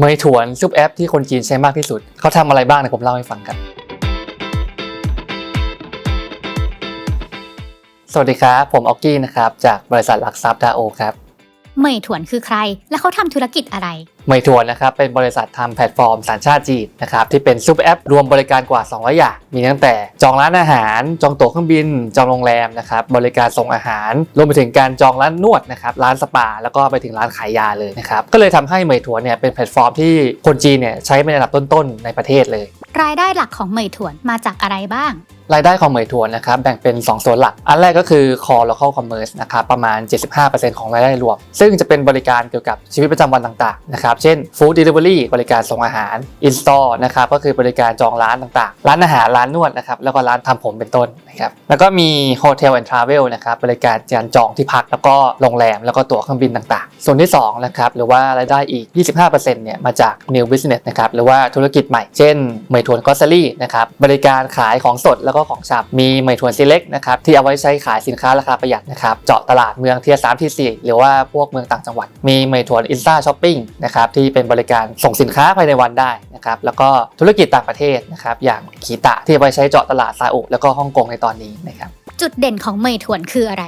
เมยถวนซุปแอปที่คนจีนใช้มากที่สุด เขาทำอะไรบ้างเดี๋ยวผมเล่าให้ฟังกัน สวัสดีครับ ผมออกกี้นะครับ จากบริษัทหลักทรัพย์ดาโอครับ เหมยถวนคือใคร และเขาทำธุรกิจอะไรเมยถวนนะครับ เป็นบริษัททำแพลตฟอร์มสัญชาติจีนนะครับที่เป็นซุปแอปรวมบริการกว่า 200 อย่าง มีตั้งแต่จองร้านอาหาร จองตั๋วเครื่องบิน จองโรงแรมนะครับบริการส่งอาหาร รวมไปถึงการจองร้านนวดนะครับร้านสปา แล้วก็ไปถึงร้านขายยาเลยนะครับก็เลยทำให้เมยถวนเนี่ยเป็นแพลตฟอร์มที่คนจีนเนี่ยใช้เป็นอันดับต้นๆในประเทศเลย รายได้หลักของเหมยถวนมาจากอะไรบ้างรายได้ของเหมยถวนนะครับแบ่งเป็น 2 ส่วนหลัก อันแรกก็คือ core local commerce นะครับประมาณ 75%ของรายได้รวม ซึ่งจะเป็นบริการเกี่ยวกับชีวิตประจำวันต่างๆนะครับเช่น food delivery บริการส่งอาหาร in store นะครับก็คือบริการจองร้านต่างๆ ร้านอาหารร้านนวดนะครับแล้วก็ร้านทำผมเป็นต้นนะครับแล้วก็มี hotel and travel นะครับบริการการจองที่พักแล้วก็โรงแรมแล้วก็ตั๋วเครื่องบินต่างๆ ส่วนที่2นะครับหรือว่ารายได้อีก 25%เนี่ยมาจาก new business นะครับหรือว่าธุรกิจใหม่เช่นเหมยถวน grocery นะครับบริการขายของสดแล้วก็ของชำมีเหมยถวนซีเล็กนะครับที่เอาไว้ใช้ขายสินค้าราคาประหยัดนะครับเจาะตลาดเมืองเทียสามทีสี่หรือว่าพวกเมืองต่างจังหวัด มีเหมยถวนอินสตาช้อปปิ้งนะครับที่เป็นบริการส่งสินค้าภายในวันได้นะครับแล้วก็ธุรกิจต่างประเทศนะครับอย่างขีตะที่เอาไว้ใช้เจาะตลาดซาอุแล้วก็ฮ่องกงในตอนนี้นะครับจุดเด่นของเหมยถวนคืออะไร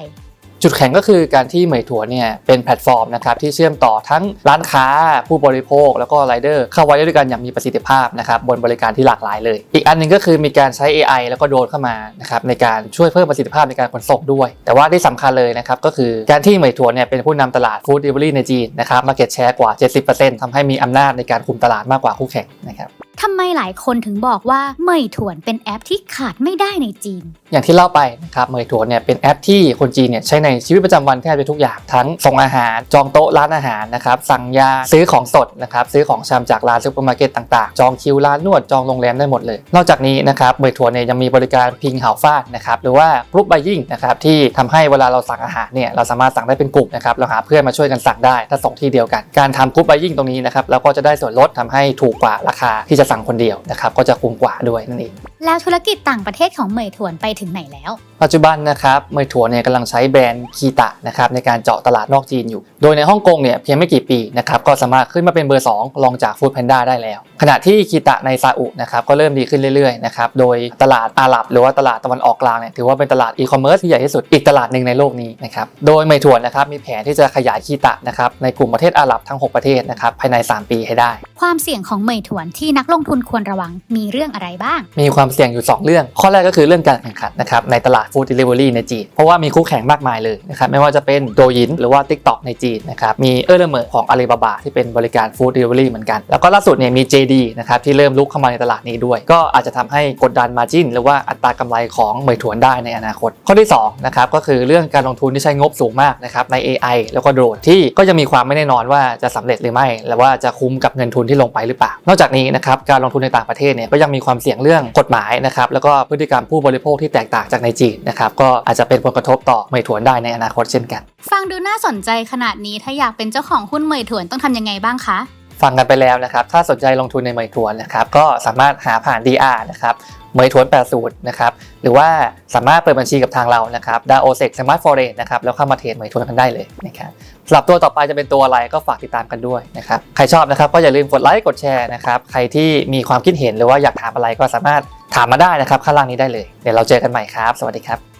จุดแข็งก็คือการที่เหมยถัวเนี่ยเป็นแพลตฟอร์มนะครับที่เชื่อมต่อทั้งร้านค้าผู้บริโภค แล้วก็ไรเดอร์เข้าไว้ด้วยกันอย่างมีประสิทธิภาพนะครับบนบริการที่หลากหลายเลย อีกอันหนึงก็คือมีการใช้ AI แล้วก็โดรนเข้ามานะครับในการช่วยเพิ่มประสิทธิภาพในการขนส่งด้วย แต่ว่าที่สำคัญเลยนะครับก็คือการที่เหมยถัวเนี่ยเป็นผู้นำตลาดฟู้ดเดลิเวอรี่ในจีนนะครับมาเก็ตแชร์กว่า 70%ทำให้มีอำนาจในการคุมตลาดมากกว่าคู่แข่งนะครับำไมหลายคนถึงบอกว่าเมยถวนเป็นแอปที่ขาดไม่ได้ในจีน อย่างที่เล่าไปนะครับเมยถัวเนี่ยเป็นแอปที่คนจีนเนี่ยใช้ในชีวิตประจำวันแทบจะทุกอย่างทั้งส่งอาหาร จองโต๊ะร้านอาหารนะครับสั่งยาซื้อของสดนะครับซื้อของชำจากร้านซูเปอร์มาร์เก็ตต่างๆ จองคิวร้านนวดจองโรงแรมได้หมดเลย นอกจากนี้นะครับเมยถัวเนี่ยยังมีบริการพิงเห่าฟาดนะครับหรือว่ากรุ๊ปไบยิ่งนะครับที่ทำให้เวลาเราสั่งอาหารเนี่ยเราสามารถสั่งได้เป็นกลุ่มนะครับเราหาเพื่อนมาช่วยกันสั่งได้ถ้าส่งที่เดียวกัน การทำกรุ๊ปไบยิ่งตรงนี้นะครับเราก็จะได้ส่วนลดทำให้ถูกกว่าราคาที่จะสั่งคนเดียวนะครับก็จะคุ้มกว่าด้วยนั่นเองแล้วธุรกิจต่างประเทศของเหมยถวนไปถึงไหนแล้ว ปัจจุบันนะครับเมยถัวเนี่ยกำลังใช้แบรนด์คีตะนะครับในการเจาะตลาดนอกจีนอยู่ โดยในฮ่องกงเนี่ยเพียงไม่กี่ปีนะครับก็สามารถขึ้นมาเป็นเบอร์ 2 รองจากฟู้ดแพนด้าได้แล้ว ขณะที่คีตะในซาอุนะครับก็เริ่มดีขึ้นเรื่อยๆนะครับโดยตลาดอาหรับ หรือว่าตลาดตะวันออกกลางเนี่ยถือว่าเป็นตลาดอีคอมเมิร์ซที่ใหญ่ที่สุดอีกตลาดหนึ่งในโลกนี้นะครับโดยเมยถัวนะครับมีแผนที่จะขยายคีตะนะครับในกลุ่มประเทศอาหรับทั้ง 6 ประเทศนะครับภายใน 3 ปีให้ได้ ความเสี่ยงของเหมยถวนที่นักลงทุนควรระวังมีเรื่องอะไรบ้าง มีความเสี่ยงอยู่ 2 เรื่อง ข้อแรกก็คือเรื่องการแข่งขันนะครับในตลาดฟู้ดเดลิเวอรี่ในจีน เพราะว่ามีคู่แข่งมากมายเลยนะครับไม่ว่าจะเป็นโดยินหรือว่า TikTok ในจีนนะครับมีเออร์เลเมอร์ของ Alibaba ที่เป็นบริการฟู้ดเดลิเวอรี่เหมือนกัน แล้วก็ล่าสุดเนี่ยมี JD นะครับที่เริ่มลุกเข้ามาในตลาดนี้ด้วย ก็อาจจะทำให้กดดันมาจินหรือว่าอัตรากำไรของเหมยถวนได้ในอนาคต ข้อที่2นะครับก็คือเรื่องการลงทุนที่ใช้งบสูงมากนะครับใน AI แล้วก็โดรนที่ก็ยังมีความไม่แน่นอนว่าจะสำเร็จหรือไม่หรือว่าจะคุ้มกับเงินทุนที่ลงไปหรือเปล่า นอกจากนี้นะครับการลงทุนในต่างประเทศเนี่ยก็ยังมีความเสี่ยงเรื่องกฎหมายนะครับแล้วก็พฤติกรรมผู้บริโภคที่แตกต่างจากในจีนนะครับก็อาจจะเป็นผลกระทบต่อเหมยถวนได้ในอนาคตเช่นกัน ฟังดูน่าสนใจขนาดนี้ถ้าอยากเป็นเจ้าของหุ้นเหมยถวนต้องทำยังไงบ้างคะฟังกันไปแล้วนะครับ ถ้าสนใจลงทุนในเหมยถวนนะครับ ก็สามารถหาผ่าน DR นะครับเหมยถวน80นะครับ หรือว่าสามารถเปิดบัญชีกับทางเรานะครับดาโอเซกสมาร์ทฟอเรนนะครับ แล้วเข้ามาเทรดเหมยถวนกันได้เลยนะครับสำหรับตัวต่อไปจะเป็นตัวอะไรก็ฝากติดตามกันด้วยนะครับ ใครชอบนะครับก็อย่าลืมกดไลค์ กดแชร์นะครับ ใครที่มีความคิดเห็นหรือว่าอยากถามอะไรก็สามารถ ถามมาได้นะครับข้างล่างนี้ได้เลย เดี๋ยวเราเจอกันใหม่ครับ สวัสดีครับ